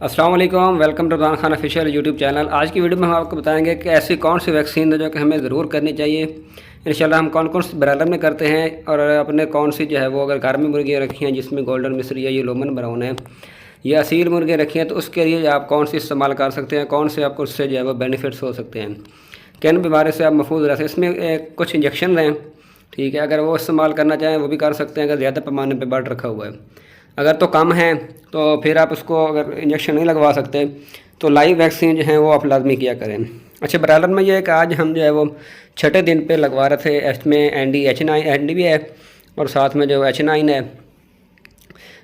अस्सलाम वालेकुम to Ramzan Khan official YouTube channel. आज की वीडियो में हम आपको बताएँगे कि ऐसी कौन सी वैक्सीन है जो कि हमें ज़रूर करनी चाहिए। इंशाल्लाह हम कौन कौन से ब्रायलर में करते हैं और अपने कौन सी जो है वो अगर घर में मुर्गियाँ रखी हैं, जिसमें गोल्डन मिस्री या ये लोमन ब्राउन है, या असील मुर्गियाँ रखी हैं तो उसके लिए आप कौन सी इस्तेमाल कर सकते हैं, कौन से आपको उससे जो है वो बेनिफिट्स हो सकते हैं। किन बीमारी से आप महफूज रह सकते इसमें कुछ इंजेक्शन हैं ठीक है, अगर वो इस्तेमाल करना चाहें, वो भी कर सकते हैं, अगर ज़्यादा पैमाने पर बर्ड रखा हुआ है। अगर तो कम है तो फिर आप उसको अगर इंजेक्शन नहीं लगवा सकते तो लाइव वैक्सीन जो है वो आप लाजमी किया करें। अच्छा ब्रायलर में ये है कि आज हम जो है वो छठे दिन पे लगवा रहे थे इसमें N D H nine N D भी है, और साथ में जो एच नाइन है,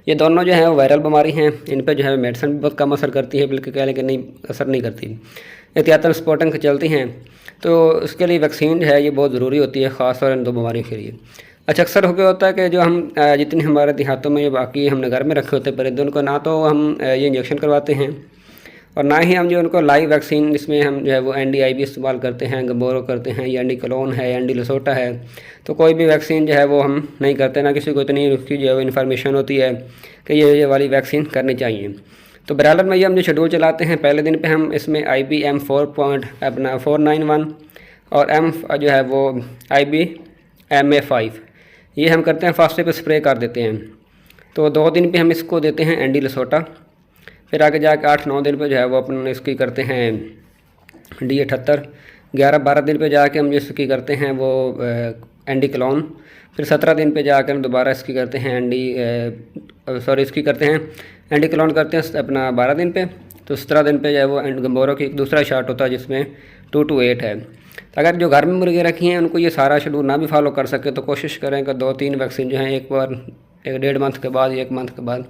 ये दोनों जो है वो वायरल बीमारी हैं, इन पर जो है मेडिसिन भी बहुत कम असर करती है, बल्कि कह लेकिन नहीं, असर नहीं करती। एहतियातन स्पोर्टिंग चलती हैं तो उसके लिए वैक्सीन जो है ये बहुत ज़रूरी होती है, ख़ासतौर इन दो बीमारियों के लिए। अच्छा अक्सर हो गया होता है कि जो हम जितने हमारे देहातों में ये बाकी हमने घर में रखे होते हैं परिंदे उनको ना तो हम ये इंजेक्शन करवाते हैं और ना ही हम जो उनको लाइव वैक्सीन जिसमें हम जो है वो एन डी आई भी इस्तेमाल करते हैं गम्बोरो करते हैं या एंडी कलोन है एंडी लसोटा है तो कोई भी वैक्सीन जो है वो हम नहीं करते, ना किसी को इतनी उसकी जो है वो इन्फॉर्मेशन होती है कि ये ये वाली वैक्सीन करनी चाहिए। तो बराबर में ये हम जो शेड्यूल चलाते हैं, पहले दिन पे हम इसमें I B M four point अपना फोर नाइन वन और एम जो है वो I B M A five ये हम करते हैं फास्टे पे स्प्रे कर देते हैं। तो दो दिन पे हम इसको देते हैं एंडी लसोटा। फिर आगे जाके आठ, नौ दिन पे जो है वो अपन इसकी करते हैं डी अठहत्तर। ग्यारह, बारह दिन पे जाके हम इसकी करते हैं वो एंडी क्लोन। फिर सत्रह दिन पे जाकर हम दोबारा इसकी करते हैं एंडी सॉरी इसकी करते हैं एंडी क्लोन करते हैं अपना बारह दिन पे। तो सत्रह दिन पे जो है वो एंड गम्बोरो की एक दूसरा शार्ट होता है, जिसमें टू टू एट है। तो अगर जो घर में मुर्गे रखी हैं, उनको ये सारा शेड्यूल ना भी फॉलो कर सके तो कोशिश करें कि दो तीन वैक्सीन जो हैं, एक बार, एक डेढ़ मंथ के बाद, एक मंथ के बाद,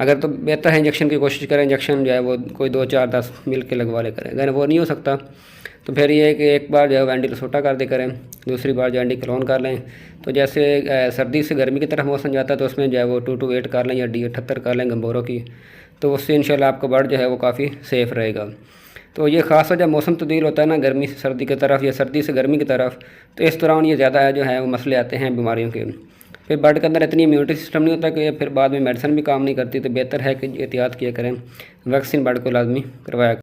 अगर तो बेहतर है इंजेक्शन की कोशिश करें इंजेक्शन जो है वो कोई दो चार दस मिल के लगवा ले करें। अगर वो नहीं हो सकता तो फिर ये कि एक बार जो है एंडी लसोटा कर दे करें, दूसरी बार जो एंडी क्लोन कर लें। तो जैसे सर्दी से गर्मी की तरफ़ मौसम जाता है तो उसमें जो है वो टू टू एट कर लें या डी अठहत्तर कर लें गम्बोरों की। तो उससे इंशाल्लाह आपका बर्ड जो है वो काफ़ी सेफ़ रहेगा। तो ये ख़ास जब मौसम तब्दील होता है ना, गर्मी से सर्दी की तरफ़ या सर्दी से गर्मी की तरफ़ तो इस दौरान ये ज़्यादा जो है वो मसले आते हैं बीमारियों के। फिर बर्ड के अंदर इतनी इम्यूनिटी सिस्टम नहीं होता कि फिर बाद में मेडिसिन भी काम नहीं करती तो बेहतर है कि एहतियात किया करें वैक्सीन बर्ड को लाजमी करवाया